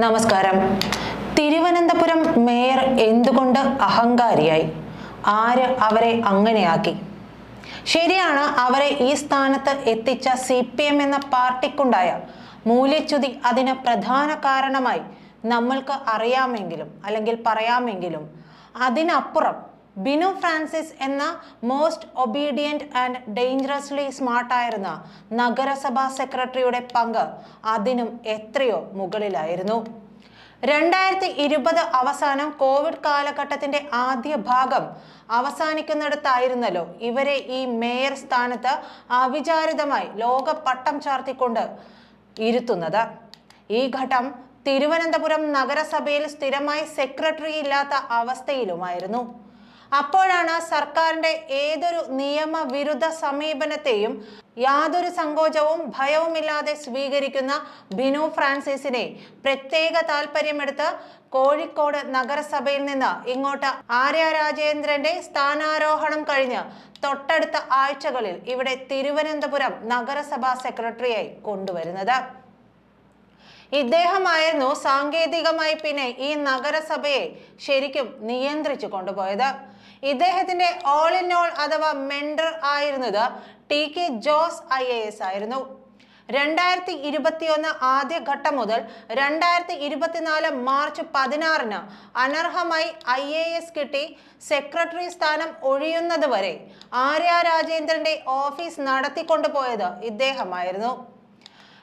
നമസ്കാരം. തിരുവനന്തപുരം മേയർ എന്തുകൊണ്ട് അഹങ്കാരിയായി? ആര് അവരെ അങ്ങനെയാക്കി? ശരിയാണ് അവരെ ഈ സ്ഥാനത്ത് എത്തിച്ച സി പി എം എന്ന പാർട്ടിക്കുണ്ടായ മൂല്യച്യുതി അതിന് പ്രധാന കാരണമായി നമ്മൾക്ക് അറിയാമെങ്കിലും അല്ലെങ്കിൽ പറയാമെങ്കിലും അതിനപ്പുറം ബിനു ഫ്രാൻസിസ് എന്ന മോസ്റ്റ് ഒബീഡിയന്റ് ആൻഡ് ഡേഞ്ചറസ്ലി സ്മാർട്ടായിരുന്ന നഗരസഭാ സെക്രട്ടറിയുടെ പങ്ക് അതിനും എത്രയോ മുകളിലായിരുന്നു. രണ്ടായിരത്തി ഇരുപത് അവസാനം കോവിഡ് കാലഘട്ടത്തിന്റെ ആദ്യ ഭാഗം അവസാനിക്കുന്നിടത്തായിരുന്നല്ലോ ഇവരെ ഈ മേയർ സ്ഥാനത്ത് അവിചാരിതമായി ലോക പട്ടം ചാർത്തിക്കൊണ്ട് ഇരുത്തുന്നത്. ഈ ഘട്ടം തിരുവനന്തപുരം നഗരസഭയിൽ സ്ഥിരമായി സെക്രട്ടറി ഇല്ലാത്ത അവസ്ഥയിലുമായിരുന്നു. അപ്പോഴാണ് സർക്കാരിന്റെ ഏതൊരു നിയമവിരുദ്ധ സമീപനത്തെയും യാതൊരു സങ്കോചവും ഭയവുമില്ലാതെ സ്വീകരിക്കുന്ന ബിനു ഫ്രാൻസിസിനെ പ്രത്യേക താല്പര്യമെടുത്ത് കോഴിക്കോട് നഗരസഭയിൽ നിന്ന് ഇങ്ങോട്ട് ആര്യ രാജേന്ദ്രന്റെ സ്ഥാനാരോഹണം കഴിഞ്ഞ് തൊട്ടടുത്ത ആഴ്ചകളിൽ ഇവിടെ തിരുവനന്തപുരം നഗരസഭാ സെക്രട്ടറിയായി കൊണ്ടുവരുന്നത്. ഇദ്ദേഹമായിരുന്നു സാങ്കേതികമായി പിന്നെ ഈ നഗരസഭയെ ശരിക്കും നിയന്ത്രിച്ചു കൊണ്ടുപോയത്. ഇദ്ദേഹത്തിന്റെ ഓൾ ഇൻ ഓൾ അഥവാ മെൻഡർ ആയിരുന്നത് T K Jose I A S ആയിരുന്നു. രണ്ടായിരത്തി ആദ്യ ഘട്ടം മുതൽ രണ്ടായിരത്തി ഇരുപത്തിനാല് മാർച്ച് പതിനാറിന് അനർഹമായി ഐ എ എസ് കിട്ടി സെക്രട്ടറി സ്ഥാനം ഒഴിയുന്നത് വരെ ആര്യ രാജേന്ദ്രന്റെ ഓഫീസ് നടത്തിക്കൊണ്ടുപോയത് ഇദ്ദേഹമായിരുന്നു.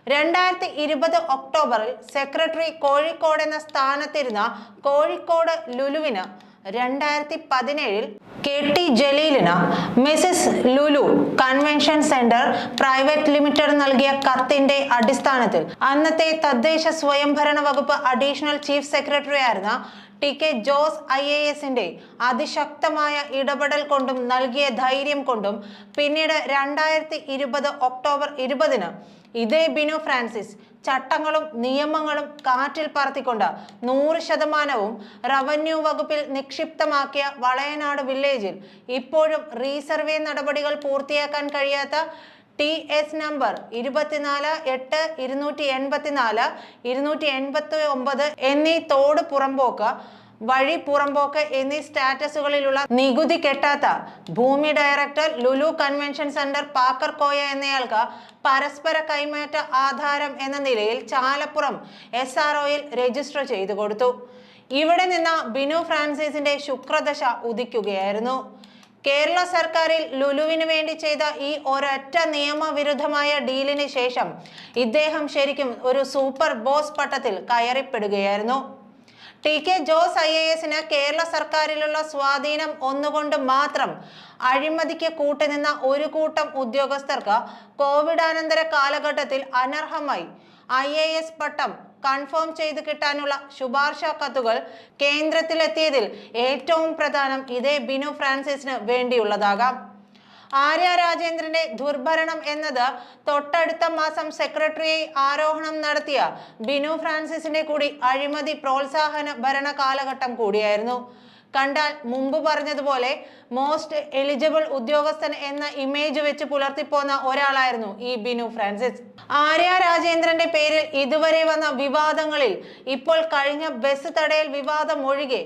രണ്ടായിരത്തി ഇരുപത് ഒക്ടോബറിൽ സെക്രട്ടറി കോഴിക്കോട് എന്ന സ്ഥാനത്തിരുന്ന കോഴിക്കോട് ലുലുവിന് രണ്ടായിരത്തി പതിനേഴിൽ K T ജലീലിന് Mrs Lulu convention centre private limited നൽകിയ കത്തിന്റെ അടിസ്ഥാനത്തിൽ അന്നത്തെ തദ്ദേശ സ്വയംഭരണ വകുപ്പ് അഡീഷണൽ ചീഫ് സെക്രട്ടറി ആയിരുന്ന T K Jose I A എസിന്റെ അതിശക്തമായ ഇടപെടൽ കൊണ്ടും നൽകിയ ധൈര്യം കൊണ്ടും പിന്നീട് രണ്ടായിരത്തി ഇരുപത് ഒക്ടോബർ ഇരുപതിന് ഇതേ ബിനു ഫ്രാൻസിസ് ചട്ടങ്ങളും നിയമങ്ങളും കാറ്റിൽ പറത്തിക്കൊണ്ട് നൂറ് ശതമാനവും റവന്യൂ വകുപ്പിൽ നിക്ഷിപ്തമാക്കിയ വളയനാട് വില്ലേജിൽ ഇപ്പോഴും റീസർവേ നടപടികൾ പൂർത്തിയാക്കാൻ കഴിയാത്ത ടി എസ് നമ്പർ ഇരുപത്തിനാല് എട്ട് ഇരുന്നൂറ്റി എൺപത്തിനാല് ഇരുന്നൂറ്റി എൺപത്തി ഒമ്പത് എന്നീ തോട് പുറമ്പോക്ക് വഴി പുറമ്പോക്ക് എന്നീ സ്റ്റാറ്റസുകളിലുള്ള നികുതി കെട്ടാത്ത ഭൂമി director Lulu convention centre Pakkar Koya എന്നയാൾക്ക് പരസ്പര കൈമാറ്റ ആധാരം എന്ന നിലയിൽ Chalappuram S R O register ചെയ്തു കൊടുത്തു. ഇവിടെ നിന്ന് ബിനു ഫ്രാൻസിസിന്റെ ശുക്രദശ ഉദിക്കുകയായിരുന്നു. കേരള സർക്കാരിൽ ലുലുവിന് വേണ്ടി ചെയ്ത ഈ ഒരൊറ്റ നിയമവിരുദ്ധമായ ഡീലിന് ശേഷം ഇദ്ദേഹം ശരിക്കും ഒരു സൂപ്പർ ബോസ് പട്ടത്തിൽ കയറിപ്പെടുകയായിരുന്നു. T K Jose I A എസിന് കേരള സർക്കാരിലുള്ള സ്വാധീനം ഒന്നുകൊണ്ട് മാത്രം അഴിമതിക്ക് കൂട്ടുനിന്ന ഒരു കൂട്ടം ഉദ്യോഗസ്ഥർക്ക് കോവിഡാനന്തര കാലഘട്ടത്തിൽ അനർഹമായി ഐ എ എസ് പട്ടം കൺഫേം ചെയ്ത് കിട്ടാനുള്ള ശുപാർശ കത്തുകൾ കേന്ദ്രത്തിലെത്തിയതിൽ ഏറ്റവും പ്രധാനം ഇതേ ബിനു ഫ്രാൻസിസിന് വേണ്ടിയുള്ളതാകാം. ആര്യ രാജേന്ദ്രന്റെ ദുർഭരണം എന്നത് തൊട്ടടുത്ത മാസം സെക്രട്ടറിയെ ആരോഹണം നടത്തിയ ബിനു ഫ്രാൻസിസിന്റെ കൂടി അഴിമതി പ്രോത്സാഹന ഭരണ കാലഘട്ടം കൂടിയായിരുന്നു. കണ്ടാൽ മുമ്പ് പറഞ്ഞതുപോലെ മോസ്റ്റ് എലിജിബിൾ ഉദ്യോഗസ്ഥൻ എന്ന ഇമേജ് വെച്ച് പുലർത്തിപ്പോന്ന ഒരാളായിരുന്നു ഈ ബിനു ഫ്രാൻസിസ്. ആര്യ രാജേന്ദ്രന്റെ പേരിൽ ഇതുവരെ വന്ന വിവാദങ്ങളിൽ ഇപ്പോൾ കഴിഞ്ഞ ബസ് തടയൽ വിവാദം ഒഴികെ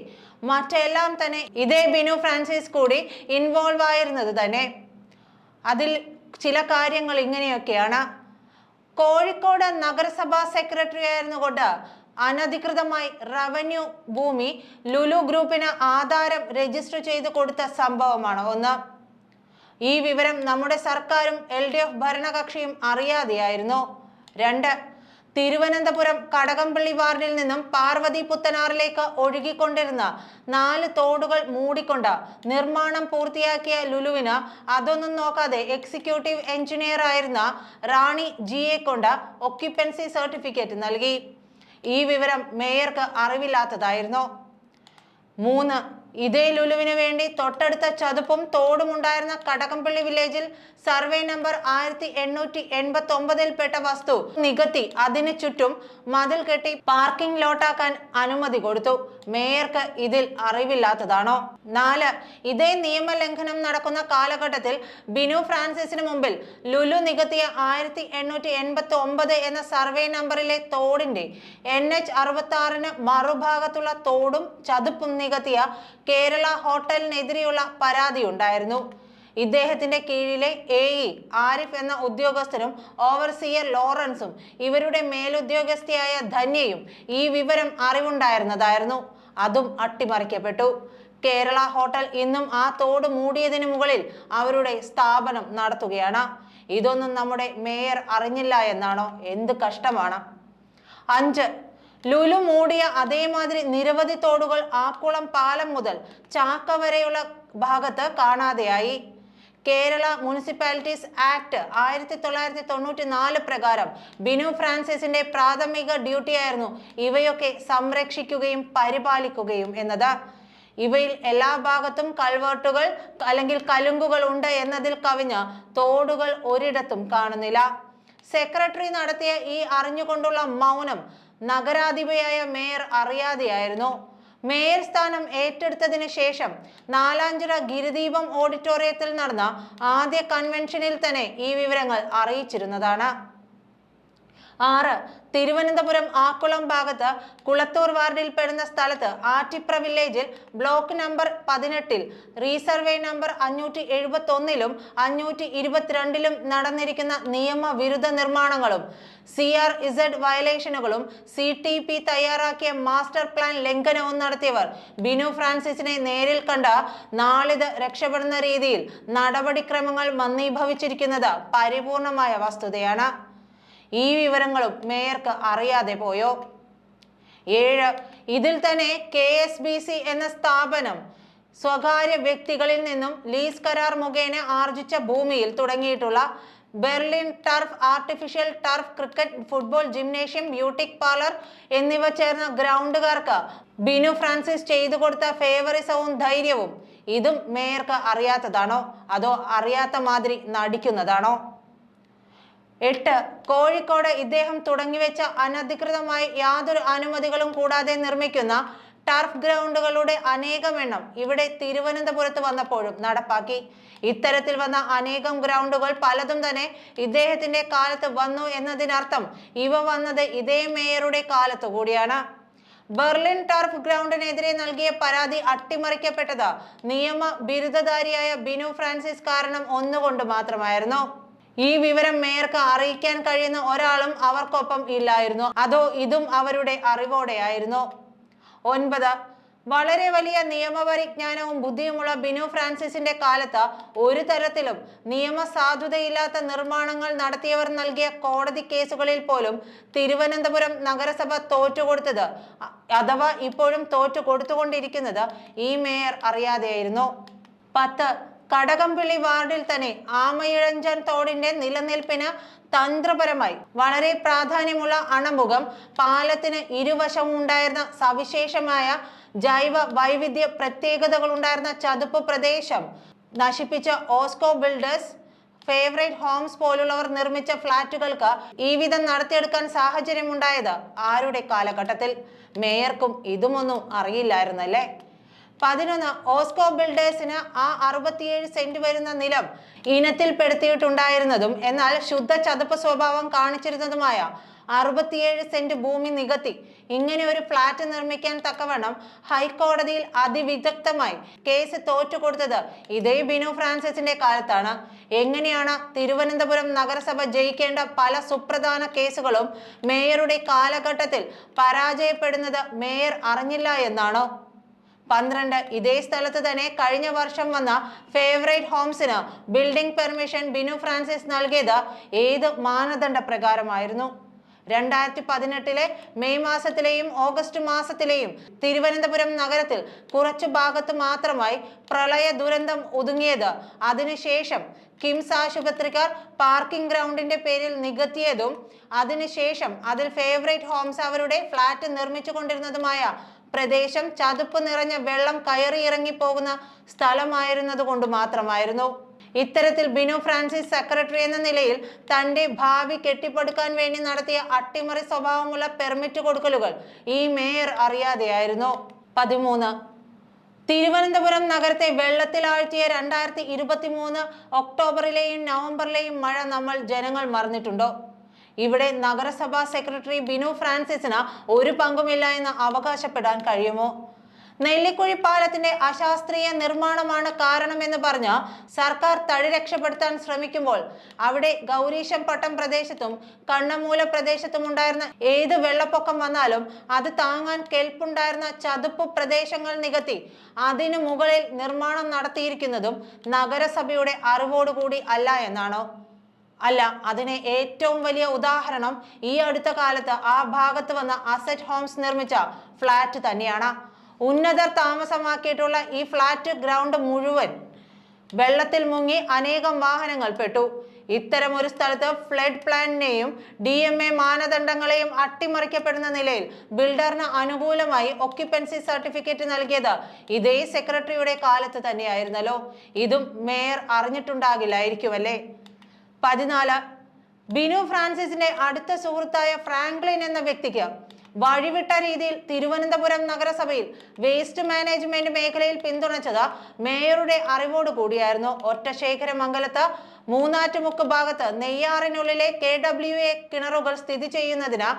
മറ്റെല്ലാം തന്നെ ഇതേ ബിനു ഫ്രാൻസിസ് കൂടി ഇൻവോൾവ് ആയിരുന്നത് തന്നെ. അതിൽ ചില കാര്യങ്ങൾ ഇങ്ങനെയൊക്കെയാണ്. കോഴിക്കോട് നഗരസഭാ സെക്രട്ടറി ആയിരുന്നുകൊണ്ട് അനധികൃതമായി റവന്യൂ ഭൂമി ലുലു ഗ്രൂപ്പിന് ആധാരം രജിസ്റ്റർ ചെയ്ത് കൊടുത്ത സംഭവമാണ് ഒന്ന്. ഈ വിവരം നമ്മുടെ സർക്കാരും എൽ ഡി എഫ് ഭരണകക്ഷിയും അറിയാതെയായിരുന്നു. രണ്ട് തിരുവനന്തപുരം കടകംപള്ളി വാർഡിൽ നിന്നും പാർവതി പുത്തനാറിലേക്ക് ഒഴുകിക്കൊണ്ടിരുന്ന നാല് തോടുകൾ മൂടിക്കൊണ്ട് നിർമ്മാണം പൂർത്തിയാക്കിയ ലുലുവിന് അതൊന്നും നോക്കാതെ എക്സിക്യൂട്ടീവ് എഞ്ചിനീയർ ആയിരുന്ന റാണി ജിയെ കൊണ്ട് ഒക്യുപ്പൻസി സർട്ടിഫിക്കറ്റ് നൽകി. ഈ വിവരം മേയർക്ക് അറിവില്ലാത്തതായിരുന്നു. മൂന്ന് ഇതേ ലുലുവിന് വേണ്ടി തൊട്ടടുത്ത ചതുപ്പും തോടും ഉണ്ടായിരുന്ന കടകംപള്ളി വില്ലേജിൽ സർവേ നമ്പർ ആയിരത്തി എണ്ണൂറ്റി എൺപത്തി ഒമ്പതിൽപ്പെട്ട വസ്തു നികത്തി അതിനു ചുറ്റും മതിൽ കെട്ടി പാർക്കിംഗ് ലോട്ടാക്കാൻ അനുമതി കൊടുത്തു. മേയർക്ക് ഇതിൽ അറിവില്ലാത്തതാണോ? നാല് ഇതേ നിയമലംഘനം നടക്കുന്ന കാലഘട്ടത്തിൽ ബിനു ഫ്രാൻസിസിന് മുമ്പിൽ ലുലു നികത്തിയ ആയിരത്തി എണ്ണൂറ്റി എൺപത്തി ഒമ്പത് എന്ന സർവേ നമ്പറിലെ തോടിന്റെ എൻ എച്ച് അറുപത്തി ആറിന് മറുഭാഗത്തുള്ള തോടും ചതുപ്പും നികത്തിയ കേരള ഹോട്ടലിനെതിരെയുള്ള പരാതി ഉണ്ടായിരുന്നു ഇദ്ദേഹത്തിന്റെ കീഴിലെ എ ഇ ആരിഫ് എന്ന ഉദ്യോഗസ്ഥരും ഓവർസിയർ ലോറൻസും ഇവരുടെ മേലുദ്യോഗസ്ഥയായ ധന്യയും ഈ വിവരം അറിവുണ്ടായിരുന്നതായിരുന്നു. അതും അട്ടിമറിക്കപ്പെട്ടു. കേരള ഹോട്ടൽ ഇന്നും ആ തോട് മൂടിയതിനു മുകളിൽ അവരുടെ സ്ഥാപനം നടത്തുകയാണ്. ഇതൊന്നും നമ്മുടെ മേയർ അറിഞ്ഞില്ല എന്നാണോ? എന്ത് കഷ്ടമാണ്. അഞ്ച് ലുലു മൂടിയ അതേമാതിരി നിരവധി തോടുകൾ ആക്കുളം പാലം മുതൽ ചാക്ക വരെയുള്ള ഭാഗത്ത് കാണാതെയായി. കേരള മുനിസിപ്പാലിറ്റീസ് ആക്ട് ആയിരത്തി തൊള്ളായിരത്തി തൊണ്ണൂറ്റി നാല് പ്രകാരം ബിനു ഫ്രാൻസിസിന്റെ പ്രാഥമിക ഡ്യൂട്ടി ആയിരുന്നു ഇവയൊക്കെ സംരക്ഷിക്കുകയും പരിപാലിക്കുകയും എന്നത്. ഇവയിൽ എല്ലാ ഭാഗത്തും കൾവേർട്ടുകൾ അല്ലെങ്കിൽ കലുങ്കുകൾ ഉണ്ട് എന്നതിൽ കവിഞ്ഞ തോടുകൾ ഒരിടത്തും കാണുന്നില്ല. സെക്രട്ടറി നടത്തിയ ഈ അറിഞ്ഞുകൊണ്ടുള്ള മൗനം നഗരാധിപയായ മേയർ അറിയാതെയായിരുന്നു. മേയർ സ്ഥാനം ഏറ്റെടുത്തതിന് ശേഷം നാലാഞ്ചിറ ഗിരിദീപം ഓഡിറ്റോറിയത്തിൽ നടന്ന ആദ്യ കൺവെൻഷനിൽ തന്നെ ഈ വിവരങ്ങൾ അറിയിച്ചിരുന്നതാണ്. ആറ്. തിരുവനന്തപുരം ആക്കുളം ഭാഗത്ത് കുളത്തൂർ വാർഡിൽ പെടുന്ന സ്ഥലത്ത് ആറ്റിപ്ര വില്ലേജിൽ ബ്ലോക്ക് നമ്പർ പതിനെട്ടിൽ റീസർവേ നമ്പർ അഞ്ഞൂറ്റി എഴുപത്തി ഒന്നിലും അഞ്ഞൂറ്റി ഇരുപത്തിരണ്ടിലും നടന്നിരിക്കുന്ന നിയമവിരുദ്ധ നിർമ്മാണങ്ങളും സി ആർ ഇസഡ് വയലേഷനുകളും സി ടി പി തയ്യാറാക്കിയ മാസ്റ്റർ പ്ലാൻ ലംഘനവും നടത്തിയവർ ബിനു ഫ്രാൻസിസിനെ നേരിൽ കണ്ട നാളിത് രക്ഷപ്പെടുന്ന രീതിയിൽ നടപടിക്രമങ്ങൾ മന്ദീഭവിച്ചിരിക്കുന്നത് പരിപൂർണമായ വസ്തുതയാണ്. ഈ വിവരങ്ങളും മേയർക്ക് അറിയാതെ പോയോ? ഏഴ് ഇതിൽ തന്നെ കെ എസ് ബി സി എന്ന സ്ഥാപനം സ്വകാര്യ വ്യക്തികളിൽ നിന്നും ലീസ് കരാർ മുഖേന ആർജിച്ച ഭൂമിയിൽ തുടങ്ങിയിട്ടുള്ള Berlin turf artificial turf cricket football gymnasium boutique parlour എന്നിവ ചേർന്ന ഗ്രൗണ്ടുകാർക്ക് ബിനു ഫ്രാൻസിസ് ചെയ്തു കൊടുത്ത ഫേവറിസവും ധൈര്യവും ഇതും മേയർക്ക് അറിയാത്തതാണോ? അതോ അറിയാത്ത മാതിരി നടിക്കുന്നതാണോ? എട്ട് കോഴിക്കോട് ഇദ്ദേഹം തുടങ്ങിവെച്ച അനധികൃതമായി യാതൊരു അനുമതികളും കൂടാതെ നിർമ്മിക്കുന്ന ടർഫ് ഗ്രൗണ്ടുകളുടെ അനേകം എണ്ണം ഇവിടെ തിരുവനന്തപുരത്ത് വന്നപ്പോഴും നടപ്പാക്കി. ഇത്തരത്തിൽ വന്ന അനേകം ഗ്രൗണ്ടുകൾ പലതും തന്നെ ഇദ്ദേഹത്തിന്റെ കാലത്ത് വന്നു എന്നതിനർത്ഥം ഇവ വന്നത് ഇതേ മേയറുടെ കാലത്തു കൂടിയാണ്. ബെർലിൻ ടർഫ് ഗ്രൗണ്ടിനെതിരെ നൽകിയ പരാതി അട്ടിമറിക്കപ്പെട്ടത് നിയമ ബിരുദധാരിയായ ബിനു ഫ്രാൻസിസ് കാരണം ഒന്നുകൊണ്ട് മാത്രമായിരുന്നു. ഈ വിവരം മേയർക്ക് അറിയിക്കാൻ കഴിയുന്ന ഒരാളും അവർക്കൊപ്പം ഇല്ലായിരുന്നു. അതോ ഇതും അവരുടെ അറിവോടെയായിരുന്നു. ഒൻപത് വളരെ വലിയ നിയമപരിജ്ഞാനവും ബുദ്ധിയുമുള്ള ബിനു ഫ്രാൻസിസിന്റെ കാലത്ത് ഒരു തരത്തിലും നിയമസാധുതയില്ലാത്ത നിർമ്മാണങ്ങൾ നടത്തിയവർ നൽകിയ കോടതി കേസുകളിൽ പോലും തിരുവനന്തപുരം നഗരസഭ തോറ്റുകൊടുത്തത് അഥവാ ഇപ്പോഴും തോറ്റു കൊടുത്തുകൊണ്ടിരിക്കുന്നത് ഈ മേയർ അറിയാതെയായിരുന്നു. പത്ത് കടകംപള്ളി വാർഡിൽ തന്നെ ആമയിഴഞ്ചൻ തോടിന്റെ നിലനിൽപ്പിന് തന്ത്രപരമായി വളരെ പ്രാധാന്യമുള്ള അണമുഖം പാലത്തിന് ഇരുവശവും ഉണ്ടായിരുന്ന സവിശേഷമായ ജൈവ വൈവിധ്യ പ്രത്യേകതകൾ ഉണ്ടായിരുന്ന ചതുപ്പ് പ്രദേശം നശിപ്പിച്ച ഓസ്കോ ബിൽഡേഴ്സ് ഫേവറേറ്റ് ഹോംസ് പോലുള്ളവർ നിർമ്മിച്ച ഫ്ളാറ്റുകൾക്ക് ഈ വിധം നടത്തിയെടുക്കാൻ സാഹചര്യമുണ്ടായത് ആരുടെ കാലഘട്ടത്തിൽ? മേയർക്കും ഇതുമൊന്നും അറിയില്ലായിരുന്നല്ലേ? പതിനൊന്ന് ഓസ്കോ ബിൽഡേഴ്സിന് ആ അറുപത്തിയേഴ് സെന്റ് വരുന്ന നിലം ഇനത്തിൽപ്പെടുത്തിയിട്ടുണ്ടായിരുന്നതും എന്നാൽ ശുദ്ധ ചതുപ്പ് സ്വഭാവം കാണിച്ചിരുന്നതുമായ അറുപത്തിയേഴ് സെന്റ് ഭൂമി നികത്തി ഇങ്ങനെ ഒരു ഫ്ളാറ്റ് നിർമ്മിക്കാൻ തക്കവണ്ണം ഹൈക്കോടതിയിൽ അതിവിദഗ്ധമായി കേസ് തോറ്റുകൊടുത്തത് ഇതേ ബിനു ഫ്രാൻസിസിന്റെ കാലത്താണ്. എങ്ങനെയാണ് തിരുവനന്തപുരം നഗരസഭ ജയിക്കേണ്ട പല സുപ്രധാന കേസുകളും മേയറുടെ കാലഘട്ടത്തിൽ പരാജയപ്പെടുന്നത് മേയർ അറിഞ്ഞില്ല എന്നാണോ? പന്ത്രണ്ട്. ഇതേ സ്ഥലത്ത് തന്നെ കഴിഞ്ഞ വർഷം വന്ന ഫേവറേറ്റ് ഹോംസിന് ബിൽഡിംഗ് പെർമിഷൻ ബിനു ഫ്രാൻസിസ് നൽകിയത് ഏത് മാനദണ്ഡ പ്രകാരമായിരുന്നു? രണ്ടായിരത്തി പതിനെട്ടിലെ മെയ് മാസത്തിലെയും ഓഗസ്റ്റ് മാസത്തിലെയും തിരുവനന്തപുരം നഗരത്തിൽ കുറച്ചു ഭാഗത്ത് മാത്രമായി പ്രളയ ദുരന്തം ഒതുങ്ങിയത്. അതിനുശേഷം കിംസ് ആശുപത്രിക്കാർ പാർക്കിംഗ് ഗ്രൗണ്ടിന്റെ പേരിൽ നികത്തിയതും അതിനുശേഷം അതിൽ ഫേവറേറ്റ് ഹോംസ് അവരുടെ ഫ്ളാറ്റ് നിർമ്മിച്ചുകൊണ്ടിരുന്നതുമായ പ്രദേശം ചതുപ്പ് നിറഞ്ഞ വെള്ളം കയറി ഇറങ്ങി പോകുന്ന സ്ഥലമായിരുന്നത് കൊണ്ട് മാത്രമായിരുന്നു. ഇത്തരത്തിൽ ബിനു ഫ്രാൻസിസ് സെക്രട്ടറി എന്ന നിലയിൽ തന്റെ ഭാവി കെട്ടിപ്പടുക്കാൻ വേണ്ടി നടത്തിയ അട്ടിമറി സ്വഭാവമുള്ള പെർമിറ്റ് കൊടുക്കലുകൾ ഈ മേയർ അറിയാതെയായിരുന്നു. പതിമൂന്ന്. തിരുവനന്തപുരം നഗരത്തെ വെള്ളത്തിലാഴ്ത്തിയ രണ്ടായിരത്തി ഇരുപത്തി മൂന്ന് ഒക്ടോബറിലെയും നവംബറിലെയും മഴ നമ്മൾ ജനങ്ങൾ മറന്നിട്ടുണ്ടോ? ഇവിടെ നഗരസഭാ സെക്രട്ടറി ബിനു ഫ്രാൻസിസിന് ഒരു പങ്കുമില്ല എന്ന് അവകാശപ്പെടാൻ കഴിയുമോ? നെല്ലിക്കുഴി പാലത്തിന്റെ അശാസ്ത്രീയ നിർമ്മാണമാണ് കാരണമെന്ന് പറഞ്ഞ് സർക്കാർ തടി രക്ഷപ്പെടുത്താൻ ശ്രമിക്കുമ്പോൾ അവിടെ ഗൗരീശം പട്ടം പ്രദേശത്തും കണ്ണമൂല പ്രദേശത്തും ഉണ്ടായിരുന്ന ഏത് വെള്ളപ്പൊക്കം വന്നാലും അത് താങ്ങാൻ കെൽപ്പുണ്ടായിരുന്ന ചതുപ്പ് പ്രദേശങ്ങൾ നികത്തി അതിനു മുകളിൽ നിർമ്മാണം നടത്തിയിരിക്കുന്നതും നഗരസഭയുടെ അറിവോടുകൂടി അല്ല എന്നാണോ? അല്ല അതിന് ഏറ്റവും വലിയ ഉദാഹരണം ഈ അടുത്ത കാലത്ത് ആ ഭാഗത്ത് വന്ന അസറ്റ് ഹോംസ് നിർമ്മിച്ച ഫ്ലാറ്റ് തന്നെയാണ്. ഉന്നതർ താമസമാക്കിയിട്ടുള്ള ഈ ഫ്ലാറ്റ് ഗ്രൗണ്ട് മുഴുവൻ വെള്ളത്തിൽ മുങ്ങി അനേകം വാഹനങ്ങൾ പെട്ടു. ഇത്തരം ഒരു സ്ഥലത്ത് ഫ്ലഡ് പ്ലാനിനെയും ഡി എം എ മാനദണ്ഡങ്ങളെയും അട്ടിമറിക്കപ്പെടുന്ന നിലയിൽ ബിൽഡറിന് അനുകൂലമായി ഒക്യുപ്പൻസി സർട്ടിഫിക്കറ്റ് നൽകിയത് ഇതേ സെക്രട്ടറിയുടെ കാലത്ത് തന്നെയായിരുന്നല്ലോ. ഇതും മേയർ അറിഞ്ഞിട്ടുണ്ടാകില്ലായിരിക്കുമല്ലേ? പതിനാല്. ബിനു ഫ്രാൻസിസിന്റെ അടുത്ത സുഹൃത്തായ ഫ്രാങ്ക്ലിൻ എന്ന വ്യക്തിക്ക് വഴിവിട്ട രീതിയിൽ തിരുവനന്തപുരം നഗരസഭയിൽ വേസ്റ്റ് മാനേജ്മെന്റ് മേഖലയിൽ പിന്തുണച്ചത് മേയറുടെ അറിവോട് കൂടിയായിരുന്നു. ഒറ്റശേഖരമംഗലത്ത് മൂന്നാറ്റുമുക്ക് ഭാഗത്ത് നെയ്യാറിനുള്ളിലെ കെ ഡബ്ല്യു എ കിണറുകൾ സ്ഥിതി ചെയ്യുന്നതിന്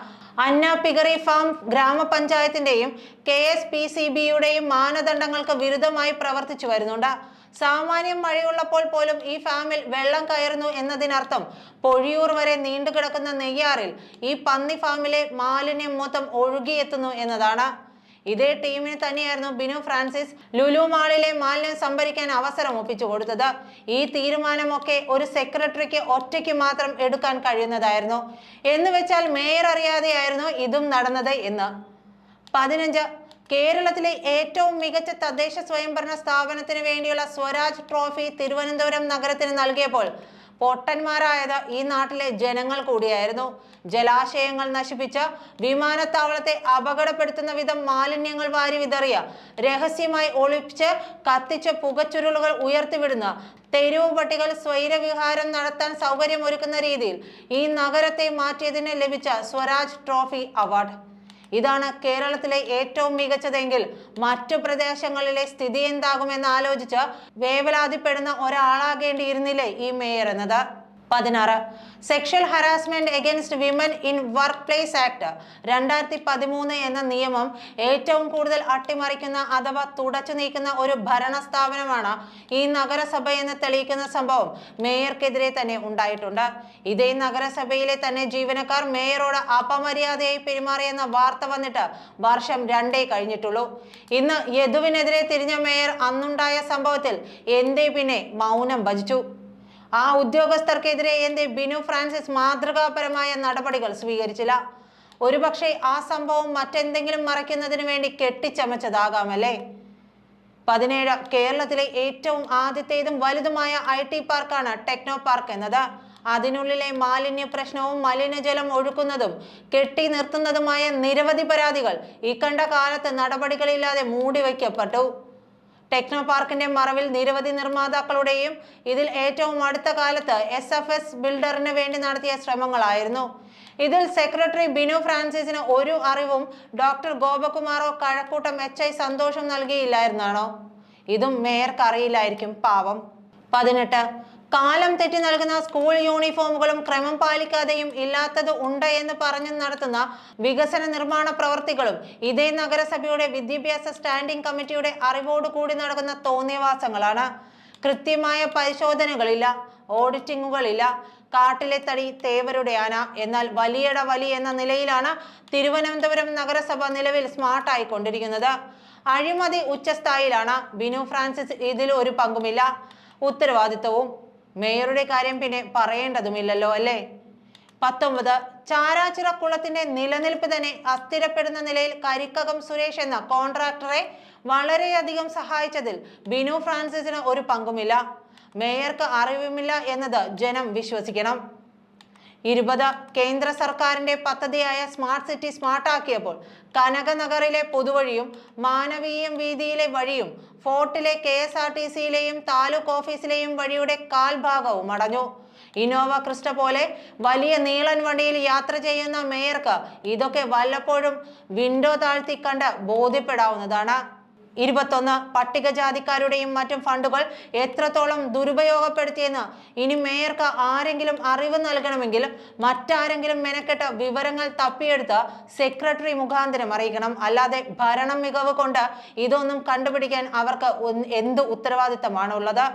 അന്ന പിഗറി ഫാം ഗ്രാമപഞ്ചായത്തിന്റെയും കെ എസ് പി സി ബിയുടെയും മാനദണ്ഡങ്ങൾക്ക് വിരുദ്ധമായി പ്രവർത്തിച്ചു വരുന്നുണ്ട്. സാമാന്യം മഴയുള്ളപ്പോൾ പോലും ഈ ഫാമിൽ വെള്ളം കയറുന്നു എന്നതിനർത്ഥം പൊഴിയൂർ വരെ നീണ്ടു കിടക്കുന്ന നെയ്യാറിൽ ഈ പന്നി ഫാമിലെ മാലിന്യം മൊത്തം ഒഴുകിയെത്തുന്നു എന്നതാണ്. ഇതേ ടീമിന് തന്നെയായിരുന്നു ബിനു ഫ്രാൻസിസ് ലുലു മാളിലെ മാലിന്യം സംഭരിക്കാൻ അവസരം ഒപ്പിച്ചു കൊടുത്തത്. ഈ തീരുമാനമൊക്കെ ഒരു സെക്രട്ടറിക്ക് ഒറ്റയ്ക്ക് മാത്രം എടുക്കാൻ കഴിയുന്നതായിരുന്നു. എന്ന് വെച്ചാൽ മേയർ അറിയാതെയായിരുന്നു ഇതും നടന്നത് എന്ന്. പതിനഞ്ച് കേരളത്തിലെ ഏറ്റവും മികച്ച തദ്ദേശ സ്വയംഭരണ സ്ഥാപനത്തിന് വേണ്ടിയുള്ള സ്വരാജ് ട്രോഫി തിരുവനന്തപുരം നഗരത്തിന് നൽകിയപ്പോൾ പൊട്ടന്മാരായത് ഈ നാട്ടിലെ ജനങ്ങൾ കൂടിയായിരുന്നു. ജലാശയങ്ങൾ നശിപ്പിച്ച വിമാനത്താവളത്തെ അപകടപ്പെടുത്തുന്ന വിധം മാലിന്യങ്ങൾ വാരി വിതറിയ രഹസ്യമായി ഒളിപ്പിച്ച് കത്തിച്ച പുകച്ചുരുളുകൾ ഉയർത്തിവിടുന്ന തെരുവ് പട്ടികൾ സ്വൈരവിഹാരം നടത്താൻ സൗകര്യമൊരുക്കുന്ന രീതിയിൽ ഈ നഗരത്തെ മാറ്റിയതിന് ലഭിച്ച സ്വരാജ് ട്രോഫി അവാർഡ്. ഇതാണ് കേരളത്തിലെ ഏറ്റവും മികച്ചതെങ്കിൽ മറ്റു പ്രദേശങ്ങളിലെ സ്ഥിതി എന്താകുമെന്ന് ആലോചിച്ച് വേവലാതിപ്പെടുന്ന ഒരാളാകേണ്ടിയിരുന്നില്ലേ ഈ മേയർ എന്നത്? പതിനാറ്. Sexual harassment against women in workplace act രണ്ടായിരത്തി പതിമൂന്ന് എന്ന നിയമം ഏറ്റവും കൂടുതൽ അട്ടിമറിക്കുന്ന അഥവാ തുടച്ചു നീക്കുന്ന ഒരു ഭരണ സ്ഥാപനമാണ് ഈ നഗരസഭ എന്ന് തെളിയിക്കുന്ന സംഭവം മേയർക്കെതിരെ തന്നെ ഉണ്ടായിട്ടുണ്ട്. ഇതേ നഗരസഭയിലെ തന്നെ ജീവനക്കാർ മേയറോട് അപമര്യാദയായി പെരുമാറിയെന്ന വാർത്ത വന്നിട്ട് വർഷം രണ്ടേ കഴിഞ്ഞിട്ടുള്ളൂ. ഇന്ന് യദുവിനെതിരെ തിരിഞ്ഞ മേയർ അന്നുണ്ടായ സംഭവത്തിൽ എന്തേ പിന്നെ മൗനം ഭജിച്ചു. ആ ഉദ്യോഗസ്ഥർക്കെതിരെ എന്ത്? ബിനു ഫ്രാൻസിസ് മാതൃകാപരമായ നടപടികൾ സ്വീകരിച്ചില്ല. ഒരുപക്ഷെ ആ സംഭവം മറ്റെന്തെങ്കിലും മറയ്ക്കുന്നതിന് വേണ്ടി കെട്ടിച്ചമച്ചതാകാമല്ലേ? പതിനേഴ് കേരളത്തിലെ ഏറ്റവും ആദ്യത്തേതും വലുതുമായ ഐ ടി പാർക്കാണ് ടെക്നോ പാർക്ക് എന്നത്. അതിനുള്ളിലെ മാലിന്യ പ്രശ്നവും മലിനജലം ഒഴുക്കുന്നതും കെട്ടി നിർത്തുന്നതുമായ നിരവധി പരാതികൾ ഇക്കണ്ട കാലത്ത് നടപടികളില്ലാതെ മൂടിവയ്ക്കപ്പെട്ടു. ടെക്നോ പാർക്കിന്റെ മറവിൽ നിരവധി നിർമ്മാതാക്കളുടെയും ഇതിൽ ഏറ്റവും അടുത്ത കാലത്ത് എസ് എഫ് എസ് ബിൽഡറിന് വേണ്ടി നടത്തിയ ശ്രമങ്ങളായിരുന്നു. ഇതിൽ സെക്രട്ടറി ബിനു ഫ്രാൻസിസിന് ഒരു അറിവും ഡോക്ടർ ഗോപകുമാറോ കഴക്കൂട്ടം എച്ച് ഐ സന്തോഷം നൽകിയില്ലായിരുന്നാണോ? ഇതും മേയർക്ക് അറിയില്ലായിരിക്കും പാവം. പതിനെട്ട് കാലം തെറ്റി നൽകുന്ന സ്കൂൾ യൂണിഫോമുകളും ക്രമം പാലിക്കാതെയും ഇല്ലാത്തത് ഉണ്ട് എന്ന് പറഞ്ഞു നടത്തുന്ന വികസന നിർമ്മാണ പ്രവർത്തികളും ഇതേ നഗരസഭയുടെ വിദ്യാഭ്യാസ സ്റ്റാൻഡിംഗ് കമ്മിറ്റിയുടെ അറിവോട് കൂടി നടക്കുന്ന തോന്നിയവാസങ്ങളാണ്. കൃത്യമായ പരിശോധനകളില്ല ഓഡിറ്റിങ്ങുകളില്ല കാട്ടിലെ തടി തേവരുടെ ആന എന്നാൽ വലിയട വലി എന്ന നിലയിലാണ് തിരുവനന്തപുരം നഗരസഭ നിലവിൽ സ്മാർട്ടായി കൊണ്ടിരിക്കുന്നത് അഴിമതി ഉച്ചസ്ഥായിലാണ് ബിനു ഫ്രാൻസിസ് ഇതിൽ ഒരു പങ്കുമില്ല. ഉത്തരവാദിത്വവും മേയറുടെ കാര്യം പിന്നെ പറയേണ്ടതുമില്ലല്ലോ അല്ലേ? പത്തൊമ്പത് ചാരാച്ചിറ കുളത്തിന്റെ നിലനിൽപ്പ് തന്നെ അസ്ഥിരപ്പെടുന്ന നിലയിൽ കരിക്കകം സുരേഷ് എന്ന കോൺട്രാക്ടറെ വളരെയധികം സഹായിച്ചതിൽ ബിനു ഫ്രാൻസിസിന് ഒരു പങ്കുമില്ല. മേയർക്ക് അറിവുമില്ല എന്നത് ജനം വിശ്വസിക്കണം. ഇരുപത് കേന്ദ്ര സർക്കാരിന്റെ പദ്ധതിയായ സ്മാർട്ട് സിറ്റി സ്മാർട്ടാക്കിയപ്പോൾ കനകനഗറിലെ പൊതുവഴിയും മാനവീയം വീതിയിലെ വഴിയും ഫോർട്ടിലെ കെ എസ് ആർ ടി സിയിലെയും താലൂക്ക് ഓഫീസിലെയും വഴിയുടെ കാൽഭാഗവും അടഞ്ഞു. ഇനോവ ക്രിസ്റ്റ പോലെ വലിയ നീളൻ വണ്ടിയിൽ യാത്ര ചെയ്യുന്ന മേയർക്ക് ഇതൊക്കെ വല്ലപ്പോഴും വിൻഡോ താഴ്ത്തി കണ്ട് ബോധ്യപ്പെടാവുന്നതാണ്. ഇരുപത്തൊന്ന് പട്ടികജാതിക്കാരുടെയും മറ്റും ഫണ്ടുകൾ എത്രത്തോളം ദുരുപയോഗപ്പെടുത്തിയെന്ന് ഇനി മേയർക്ക് ആരെങ്കിലും അറിവ് നൽകണമെങ്കിൽ മറ്റാരെങ്കിലും മെനക്കെട്ട് വിവരങ്ങൾ തപ്പിയെടുത്ത് സെക്രട്ടറി മുഖാന്തരം അറിയിക്കണം. അല്ലാതെ ഭരണം മികവ് കൊണ്ട് ഇതൊന്നും കണ്ടുപിടിക്കാൻ അവർക്ക് എന്ത് എന്ത് ഉത്തരവാദിത്തമാണുള്ളത്?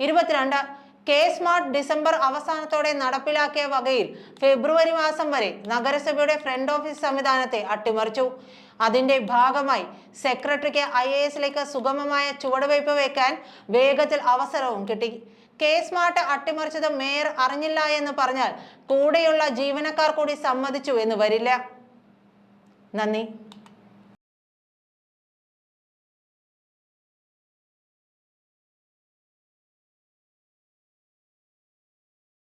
ഇരുപത്തിരണ്ട് കെ സ്മാർട്ട് ഡിസംബർ അവസാനത്തോടെ നടപ്പിലാക്കിയ വകയിൽ ഫെബ്രുവരി മാസം വരെ നഗരസഭയുടെ ഫ്രണ്ട് ഓഫീസ് സംവിധാനത്തെ അട്ടിമറിച്ചു. അതിന്റെ ഭാഗമായി സെക്രട്ടറിക്ക് ഐ എ എസിലേക്ക് സുഗമമായ ചുവടുവയ്പ് വയ്ക്കാൻ വേഗത്തിൽ അവസരവും കിട്ടി. കെ സ്മാർട്ട് അട്ടിമറിച്ചത് മേയർ അറിഞ്ഞില്ല എന്ന് പറഞ്ഞാൽ കൂടെയുള്ള ജീവനക്കാർ കൂടി സമ്മതിച്ചു എന്ന് വരില്ല. നന്ദി.